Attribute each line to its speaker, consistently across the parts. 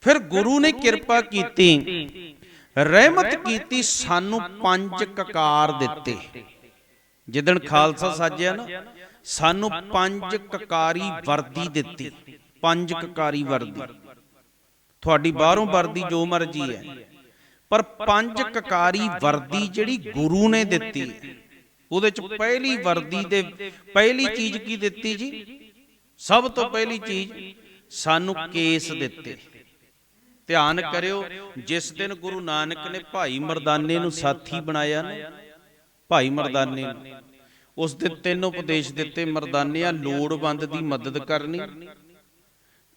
Speaker 1: ਫਿਰ ਗੁਰੂ ਨੇ ਕਿਰਪਾ ਕੀਤੀ। ਰਹਿਮਤ ਕੀਤੀ ਸਾਨੂੰ ਪੰਜ ਕਕਾਰ ਦਿੱਤੇ। ਜਿੱਦਣ ਖਾਲਸਾ ਸਾਜਿਆ ਨਾ ਸਾਨੂੰ ਪੰਜ ਕਕਾਰੀ ਵਰਦੀ ਦਿੱਤੀ। ਪੰਜ ਕਕਾਰੀ ਵਰਦੀ। ਤੁਹਾਡੀ ਬਾਹਰੋਂ ਵਰਦੀ ਜੋ ਮਰਜ਼ੀ ਹੈ। ਪਰ ਪੰਜ ਕਕਾਰੀ ਵਰਦੀ ਜਿਹੜੀ ਗੁਰੂ ਨੇ ਦਿੱਤੀ। ਉਹਦੇ ਚ ਪਹਿਲੀ ਵਰਦੀ ਦੇ ਪਹਿਲੀ ਚੀਜ਼ ਕੀ ਦਿੱਤੀ ਜੀ? ਸਭ ਤੋਂ ਪਹਿਲੀ ਚੀਜ਼ ਸਾਨੂੰ ਕੇਸ ਦਿੱਤੇ। ਧਿਆਨ ਕਰਿਓ ਜਿਸ ਦਿਨ ਗੁਰੂ ਨਾਨਕ ਨੇ ਭਾਈ ਮਰਦਾਨੇ ਨੂੰ ਸਾਥੀ ਬਣਾਇਆ ਨਾ ਭਾਈ ਮਰਦਾਨੇ ਨੂੰ। ਉਸ ਦੇ ਤਿੰਨ ਉਪਦੇਸ਼ ਦਿੱਤੇ ਮਰਦਾਨਿਆਂ ਲੋੜਵੰਦ ਦੀ ਮਦਦ ਕਰਨੀ।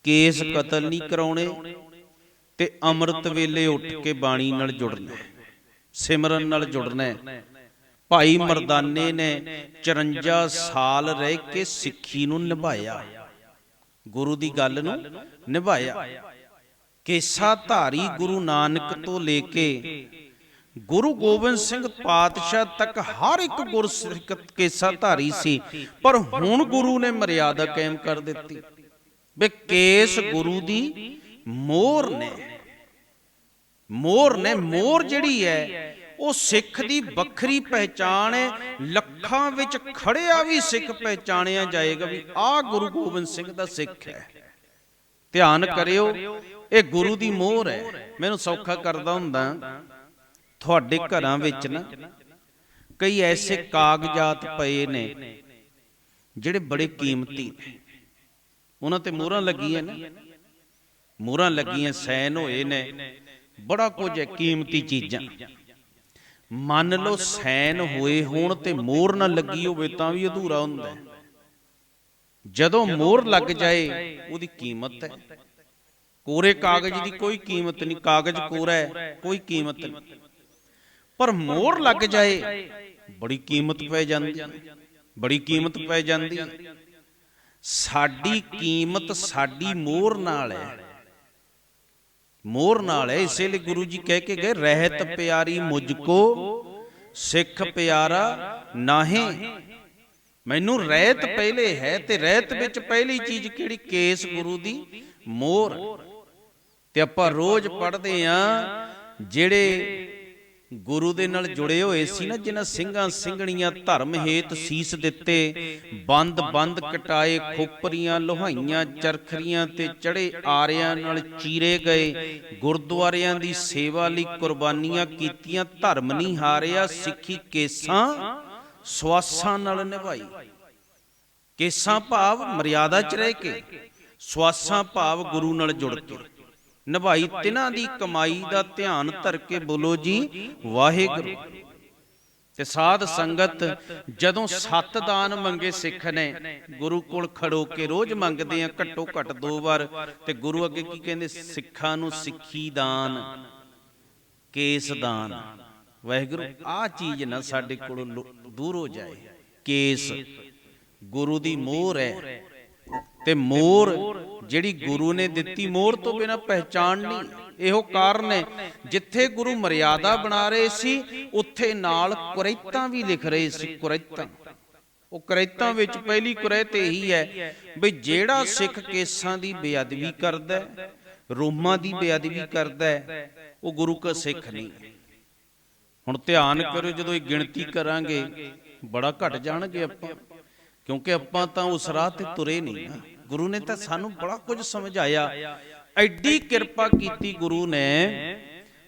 Speaker 1: ਕੇਸ ਕਤਲ ਨਹੀਂ ਕਰਾਉਣੇ ਤੇ ਅੰਮ੍ਰਿਤ ਵੇਲੇ ਉੱਠ ਕੇ ਬਾਣੀ ਨਾਲ ਜੁੜਨਾ ਸਿਮਰਨ ਨਾਲ ਜੁੜਨਾ। ਭਾਈ ਮਰਦਾਨੇ ਨੇ 54 ਸਾਲ ਰਹਿ ਕੇ ਸਿੱਖੀ ਨੂੰ ਨਿਭਾਇਆ। ਗੁਰੂ ਦੀ ਗੱਲ ਨੂੰ ਨਿਭਾਇਆ। ਕੇਸਾ ਧਾਰੀ ਗੁਰੂ ਨਾਨਕ ਤੋਂ ਲੈ ਕੇ ਗੁਰੂ ਗੋਬਿੰਦ ਸਿੰਘ ਪਾਤਸ਼ਾਹ ਤੱਕ ਹਰ ਇੱਕ ਗੁਰਸਿੱਖ ਕੇਸਾ ਧਾਰੀ ਸੀ। ਪਰ ਹੁਣ ਗੁਰੂ ਨੇ ਮਰਿਆਦਾ ਕਾਇਮ ਕਰ ਦਿੱਤੀ। ਵੀ ਕੇਸ ਗੁਰੂ ਦੀ ਮੋਹਰ ਨੇ। ਮੋਹਰ ਨੇ। ਮੋਹਰ ਜਿਹੜੀ ਹੈ, ਉਹ ਸਿੱਖ ਦੀ ਵੱਖਰੀ ਪਹਿਚਾਣ ਹੈ। ਲੱਖਾਂ ਵਿੱਚ ਖੜਿਆ ਵੀ ਸਿੱਖ ਪਹਿਚਾਣਿਆ ਜਾਏਗਾ ਵੀ ਆਹ ਗੁਰੂ ਗੋਬਿੰਦ ਸਿੰਘ ਦਾ ਸਿੱਖ ਹੈ। ਧਿਆਨ ਕਰਿਓ ਇਹ ਗੁਰੂ ਦੀ ਮੋਹਰ ਹੈ। ਮੈਨੂੰ ਸੌਖਾ ਕਰਦਾ ਹੁੰਦਾ ਤੁਹਾਡੇ ਘਰਾਂ ਵਿੱਚ ਨਾ। ਕਈ ਐਸੇ ਕਾਗਜ਼ਾਤ ਪਏ ਨੇ ਜਿਹੜੇ ਬੜੇ ਕੀਮਤੀ ਨੇ। ਉਹਨਾਂ ਤੇ ਮੋਹਰਾਂ ਲੱਗੀਆਂ ਨੇ। ਮੋਹਰਾਂ ਲੱਗੀਆਂ, ਸੈਨ ਹੋਏ ਨੇ। ਬੜਾ ਕੁਝ ਹੈ ਕੀਮਤੀ ਚੀਜ਼ਾਂ। ਮੰਨ ਲਓ ਸੈਨ ਹੋਏ ਹੋਣ ਤੇ ਮੋਹਰ ਨਾ ਲੱਗੀ ਹੋਵੇ ਤਾਂ ਵੀ ਅਧੂਰਾ ਹੁੰਦਾ ਜਦੋਂ ਮੋਹਰ ਲੱਗ ਜਾਏ, ਉਹਦੀ ਕੀਮਤ ਹੈ। ਕੋਰੇ ਕਾਗਜ਼ ਦੀ ਕੋਈ ਕੀਮਤ ਨਹੀਂ, ਕਾਗਜ਼ ਕੋਰਾ ਹੈ, ਕੋਈ ਕੀਮਤ ਨਹੀਂ। ਪਰ ਮੋਹਰ ਲੱਗ ਜਾਏ, ਬੜੀ ਕੀਮਤ ਪੈ ਜਾਂਦੀ, ਬੜੀ ਕੀਮਤ ਪੈ ਜਾਂਦੀ। ਸਾਡੀ ਕੀਮਤ ਸਾਡੀ ਮੋਹਰ ਨਾਲ ਹੈ। ਮੋਹਰ ਨਾਲ ਹੈ, ਇਸੇ ਲਈ ਗੁਰੂ ਜੀ ਕਹਿ ਕੇ ਗਏ, ਰਹਿਤ ਪਿਆਰੀ ਮੁਝ ਕੋ, ਸਿੱਖ ਪਿਆਰਾ ਨਾਹੀਂ। ਮੈਨੂੰ ਰਹਿਤ ਪਹਿਲੇ ਹੈ ਤੇ ਰਹਿਤ ਵਿੱਚ ਪਹਿਲੀ ਚੀਜ਼ ਕਿਹੜੀ? ਕੇਸ ਗੁਰੂ ਦੀ ਮੋਹਰ ਤੇ ਆਪਾਂ ਰੋਜ਼ ਪੜ੍ਹਦੇ ਆ ਜਿਹੜੇ ਗੁਰੂ ਦੇ ਨਾਲ ਜੁੜੇ ਹੋਏ ਸੀ ਨਾ ਜਿਨ੍ਹਾਂ ਸਿੰਘਾਂ ਸਿੰਘਣੀਆਂ ਧਰਮ ਹੇਤ ਸੀਸ ਦਿੱਤੇ ਬੰਦ ਬੰਦ ਕਟਾਏ ਖੋਪਰੀਆਂ ਲੋਹਾਈਆਂ ਚਰਖਰੀਆਂ ਤੇ ਚੜੇ ਆਰਿਆਂ ਨਾਲ ਚੀਰੇ ਗਏ ਗੁਰਦੁਆਰਿਆਂ ਦੀ ਸੇਵਾ ਲਈ ਕੁਰਬਾਨੀਆਂ ਕੀਤੀਆਂ ਧਰਮ ਨਹੀਂ ਹਾਰਿਆ ਸਿੱਖੀ ਕੇਸਾਂ ਸਵਾਸਾਂ ਨਾਲ ਨਿਭਾਈ। ਕੇਸਾਂ ਭਾਵ ਮਰਿਆਦਾ ਚ ਰਹਿ ਕੇ ਸਵਾਸਾਂ ਭਾਵ ਗੁਰੂ ਨਾਲ ਜੁੜ ਕੇ। ਨਿਭਾਈ ਤਿਨਾਂ ਦੀ ਕਮਾਈ ਦਾ ਧਿਆਨ ਧਰ ਕੇ ਬੋਲੋ ਜੀ ਵਾਹਿਗੁਰੂ। ਤੇ ਸਾਧ ਸੰਗਤ ਜਦੋਂ ਸੱਤ ਦਾਨ ਮੰਗੇ ਸਿੱਖ ਨੇ ਗੁਰੂ ਕੋਲ ਖੜੋ ਕੇ ਰੋਜ਼ ਮੰਗਦੇ ਆ ਘੱਟੋ ਘੱਟ ਦੋ ਵਾਰ ਤੇ ਗੁਰੂ ਅੱਗੇ ਕੀ ਕਹਿੰਦੇ? ਸਿੱਖਾਂ ਨੂੰ ਸਿੱਖੀ ਦਾਨ ਕੇਸ ਦਾਨ। ਵਾਹਿਗੁਰੂ ਆ ਚੀਜ਼ ਨਾ ਸਾਡੇ ਕੋਲੋਂ ਦੂਰ ਹੋ ਜਾਏ। ਕੇਸ। ਗੁਰੂ ਦੀ ਮੋਹਰ ਹੈ। ਤੇ ਮੋਹਰ ਜਿਹੜੀ ਗੁਰੂ ਨੇ ਦਿੱਤੀ, ਮੋਰ ਤੋਂ ਬਿਨਾ ਪਹਿਚਾਨ ਨਹੀਂ। ਇਹੋ ਕਾਰਨ ਹੈ, ਜਿੱਥੇ ਗੁਰੂ ਮਰਿਆਦਾ ਬਣਾ ਰਹੇ ਸੀ, ਉੱਥੇ ਨਾਲ ਕੁਰੈਤਾਂ ਵੀ ਲਿਖ ਰਹੇ ਸੀ, ਕੁਰੈਤਾਂ। ਉਹ ਕੁਰੈਤਾਂ ਵਿੱਚ ਪਹਿਲੀ ਕੁਰੈਤ ਇਹੀ ਹੈ ਵੀ ਜਿਹੜਾ ਸਿੱਖ ਕੇਸਾਂ ਦੀ ਬੇਅਦਬੀ ਕਰਦਾ ਹੈ, ਰੋਮਾਂ ਦੀ ਬੇਅਦਬੀ ਕਰਦਾ ਹੈ, ਉਹ ਗੁਰੂ ਕਾ ਸਿੱਖ ਨਹੀਂ। ਹੁਣ ਧਿਆਨ ਕਰੋ ਜਦੋਂ ਇਹ ਗਿਣਤੀ ਕਰਾਂਗੇ, ਬੜਾ ਘਟ ਜਾਣਗੇ ਆਪਾਂ, ਕਿਉਂਕਿ ਆਪਾਂ ਤਾਂ ਉਸ ਰਾਹ ਤੇ ਤੁਰੇ ਨਹੀਂ ਨਾ। ਗੁਰੂ ਨੇ ਤਾਂ ਸਾਨੂੰ ਬੜਾ ਕੁਝ ਸਮਝਾਇਆ। ਐਡੀ ਕਿਰਪਾ ਕੀਤੀ ਗੁਰੂ ਨੇ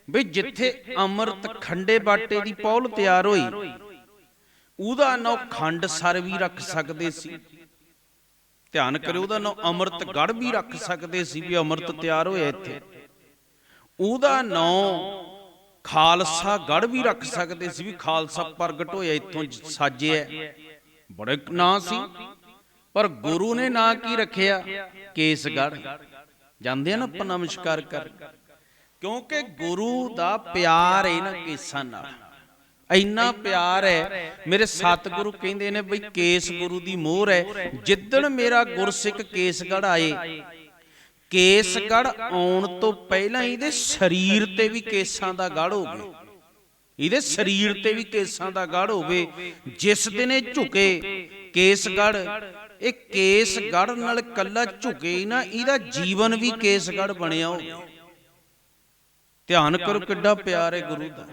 Speaker 1: ਵੀ ਜਿੱਥੇ ਅੰਮ੍ਰਿਤ ਖੰਡੇ ਬਾਟੇ ਦੀ ਪੌਲ ਤਿਆਰ ਹੋਈ, ਉਹਦਾ ਨਾਂ ਖੰਡ ਸਰ ਵੀ ਰੱਖ ਸਕਦੇ ਸੀ। ਧਿਆਨ ਕਰਿਓ, ਉਹਦਾ ਨਾਂ ਅੰਮ੍ਰਿਤ ਗੜ ਵੀ ਰੱਖ ਸਕਦੇ ਸੀ ਵੀ ਅੰਮ੍ਰਿਤ ਤਿਆਰ ਹੋਇਆ ਇੱਥੇ। ਉਹਦਾ ਨਾਂ ਖਾਲਸਾ ਗੜ ਵੀ ਰੱਖ ਸਕਦੇ ਸੀ ਵੀ ਖਾਲਸਾ ਪ੍ਰਗਟ ਹੋਇਆ, ਇੱਥੋਂ ਸਾਜਿਆ। ਬੜੇ ਨਾਂ ਸੀ। ਪਰ ਗੁਰੂ ਨੇ ਨਾਂ ਕੀ ਰੱਖਿਆ? ਕੇਸਗੜ ਜਾਂਦੇ ਆ ਨਾ ਆਪਾਂ ਨਮਸਕਾਰ ਕਰ ਕਿਉਂਕਿ ਗੁਰੂ ਦਾ ਪਿਆਰ ਹੈ ਨਾ ਕੇਸਾਂ ਨਾਲ। ਇੰਨਾ ਪਿਆਰ ਹੈ, ਮੇਰੇ ਸਤਿਗੁਰੂ ਕਹਿੰਦੇ ਨੇ ਬਈ ਕੇਸ ਗੁਰੂ ਦੀ ਮੋਹਰ ਹੈ। ਜਿੱਦਣ ਮੇਰਾ ਗੁਰਸਿੱਖ ਕੇਸਗੜ ਆਏ ਕੇਸਗੜ ਆਉਣ ਤੋਂ ਪਹਿਲਾਂ ਇਹਦੇ ਸਰੀਰ ਤੇ ਵੀ ਕੇਸਾਂ ਦਾ ਗੜ ਹੋਵੇ ਇਹਦੇ ਸਰੀਰ ਤੇ ਵੀ ਕੇਸਾਂ ਦਾ ਗੜ ਹੋਵੇ, ਜਿਸ ਦਿਨ ਇਹ ਝੁਕੇ ਕੇਸਗੜ ਇਹ ਕੇਸਗੜ ਨਾਲ ਕੱਲਾ ਝੁਕੇ ਹੀ ਨਾ, ਇਹਦਾ ਜੀਵਨ ਵੀ ਕੇਸਗੜ ਬਣਿਆ ਹੋਵੇ ਧਿਆਨ ਕਰੋ ਕਿੱਡਾ ਪਿਆਰ ਹੈ ਗੁਰੂ ਦਾ।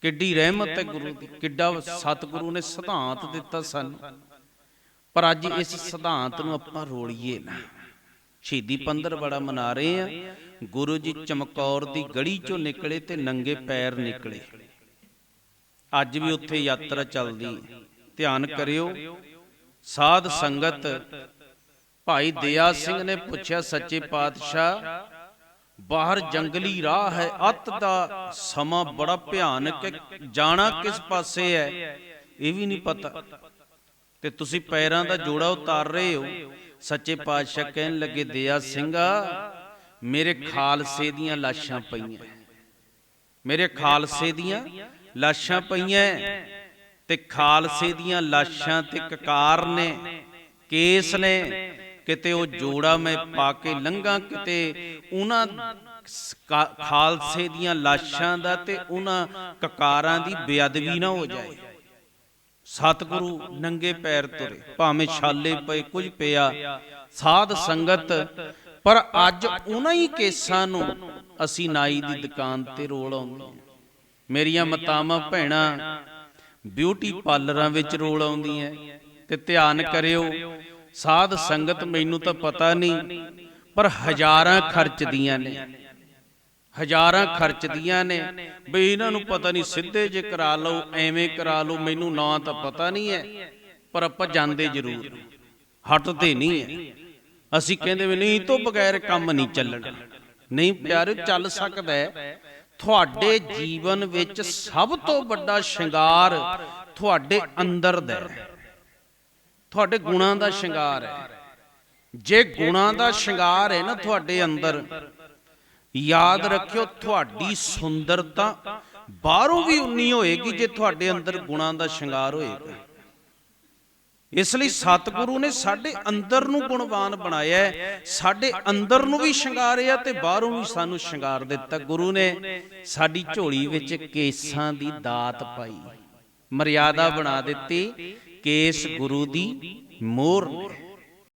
Speaker 1: ਕਿੱਡੀ ਰਹਿਮਤ ਹੈ ਗੁਰੂ ਦੀ। ਕਿੱਡਾ ਸਤਿਗੁਰੂ ਨੇ ਸਿਧਾਂਤ ਦਿੱਤਾ ਸਾਨੂੰ। ਪਰ ਅੱਜ ਇਸ ਸਿਧਾਂਤ ਨੂੰ ਆਪਾਂ ਰੋਲੀਏ ਨਾ। ਸ਼ਹੀਦੀ ਪੰਦਰ ਬੜਾ ਮਨਾ ਰਹੇ ਆ। ਗੁਰੂ ਜੀ ਚਮਕੌਰ ਦੀ ਗੜੀ ਚੋਂ ਨਿਕਲੇ ਤੇ ਨੰਗੇ ਪੈਰ ਨਿਕਲੇ। ਅੱਜ ਵੀ ਉੱਥੇ ਯਾਤਰਾ ਚੱਲਦੀ ਧਿਆਨ ਕਰਿਓ। ਸਾਧ ਸੰਗਤ, ਭਾਈ ਦਇਆ ਸਿੰਘ ਨੇ ਪੁੱਛਿਆ, ਸੱਚੇ ਪਾਤਸ਼ਾਹ, ਬਾਹਰ ਜੰਗਲੀ ਰਾਹ ਹੈ, ਅੱਤ ਦਾ ਸਮਾਂ ਬੜਾ ਭਿਆਨਕ ਹੈ, ਜਾਣਾ ਕਿਸ ਪਾਸੇ ਹੈ? ਇਹ ਵੀ ਨਹੀਂ ਪਤਾ। ਤੇ ਤੁਸੀਂ ਪੈਰਾਂ ਦਾ ਜੋੜਾ ਉਤਾਰ ਰਹੇ ਹੋ। ਸੱਚੇ ਪਾਤਸ਼ਾਹ ਕਹਿਣ ਲੱਗੇ ਦਇਆ ਸਿੰਘਾ, ਮੇਰੇ ਖਾਲਸੇ ਦੀਆਂ ਲਾਸ਼ਾਂ ਪਈਆਂ ਮੇਰੇ ਖਾਲਸੇ ਦੀਆਂ ਲਾਸ਼ਾਂ ਪਈਆਂ ਤੇ ਖਾਲਸੇ ਦੀਆਂ ਲਾਸ਼ਾਂ ਤੇ ਕਕਾਰ ਨੇ, ਕੇਸ ਨੇ, ਕਿਤੇ ਉਹ ਜੋੜਾ ਮੈਂ ਪਾ ਕੇ ਲੰਘਾਂ, ਕਿਤੇ ਉਹਨਾਂ ਖਾਲਸੇ ਦੀਆਂ ਲਾਸ਼ਾਂ ਦਾ ਤੇ ਉਹਨਾਂ ਕਕਾਰਾਂ ਦੀ ਬੇਅਦਬੀ ਨਾ ਹੋ ਜਾਏ। ਸਤਿਗੁਰੂ ਨੰਗੇ ਪੈਰ ਤੁਰੇ, ਭਾਵੇਂ ਛਾਲੇ ਪਏ ਕੁਝ ਪਿਆ, ਸਾਧ ਸੰਗਤ, ਪਰ ਅੱਜ ਉਹਨਾਂ ਹੀ ਕੇਸਾਂ ਨੂੰ ਅਸੀਂ ਨਾਈ ਦੀ ਦੁਕਾਨ ਤੇ ਰੋਲ ਆਉਂਦੇ ਮੇਰੀਆਂ ਮਤਾਵਾਂ, ਭੈਣਾਂ ਬਿਊਟੀ ਪਾਰਲਰਾਂ ਵਿੱਚ ਰੋਲ ਆਉਂਦੀਆਂ ਤੇ ਧਿਆਨ ਕਰਿਓ, ਸਾਧ ਸੰਗਤ ਮੈਨੂੰ ਤਾਂ ਪਤਾ ਨਹੀਂ, ਪਰ ਹਜ਼ਾਰਾਂ ਖਰਚਦੀਆਂ ਨੇ। ਹਜ਼ਾਰਾਂ ਖਰਚਦੀਆਂ ਨੇ। ਬਈ ਇਹਨਾਂ ਨੂੰ ਪਤਾ ਨਹੀਂ ਸਿੱਧੇ ਜੇ ਕਰਾ ਲਓ, ਐਵੇਂ ਕਰਾ ਲਓ, ਮੈਨੂੰ ਨਾਂ ਤਾਂ ਪਤਾ ਨਹੀਂ ਹੈ, ਪਰ ਆਪਾਂ ਜਾਂਦੇ ਜ਼ਰੂਰ। ਹਟਦੇ ਨਹੀਂ ਹੈ। ਅਸੀਂ ਕਹਿੰਦੇ ਵੀ ਨਹੀਂ ਤੋਂ ਬਗੈਰ ਕੰਮ ਨਹੀਂ ਚੱਲਣਾ। ਨਹੀਂ ਪਿਆਰੇ, ਚੱਲ ਸਕਦਾ ਹੈ ਤੁਹਾਡੇ ਜੀਵਨ ਵਿੱਚ ਸਭ ਤੋਂ ਵੱਡਾ ਸ਼ਿੰਗਾਰ ਤੁਹਾਡੇ ਅੰਦਰ ਦਾ ਹੈ। ਤੁਹਾਡੇ ਗੁਣਾਂ ਦਾ ਸ਼ਿੰਗਾਰ ਹੈ। ਜੇ ਗੁਣਾਂ ਦਾ ਸ਼ਿੰਗਾਰ ਹੈ ਨਾ ਤੁਹਾਡੇ ਅੰਦਰ, ਯਾਦ ਰੱਖਿਓ ਤੁਹਾਡੀ ਸੁੰਦਰਤਾ ਬਾਹਰੋਂ ਵੀ ਉਨੀ ਹੋਏਗੀ ਜੇ ਤੁਹਾਡੇ ਅੰਦਰ ਗੁਣਾਂ ਦਾ ਸ਼ਿੰਗਾਰ ਹੋਏਗਾ। ਇਸ ਲਈ ਸਤਿਗੁਰੂ ਨੇ ਸਾਡੇ ਅੰਦਰ ਨੂੰ ਗੁਣਵਾਨ ਬਣਾਇਆ ਹੈ। ਸਾਡੇ ਅੰਦਰ ਨੂੰ ਵੀ ਸ਼ਿੰਗਾਰਿਆ ਤੇ ਬਾਹਰੋਂ ਵੀ ਸਾਨੂੰ ਸ਼ਿੰਗਾਰ ਦਿੱਤਾ। ਗੁਰੂ ਨੇ ਸਾਡੀ ਝੋਲੀ ਵਿੱਚ ਕੇਸਾਂ ਦੀ ਦਾਤ ਪਾਈ। ਮਰਿਆਦਾ ਬਣਾ ਦਿੱਤੀ। ਕੇਸ ਗੁਰੂ ਦੀ, ਮੋਹਰ ਨੇ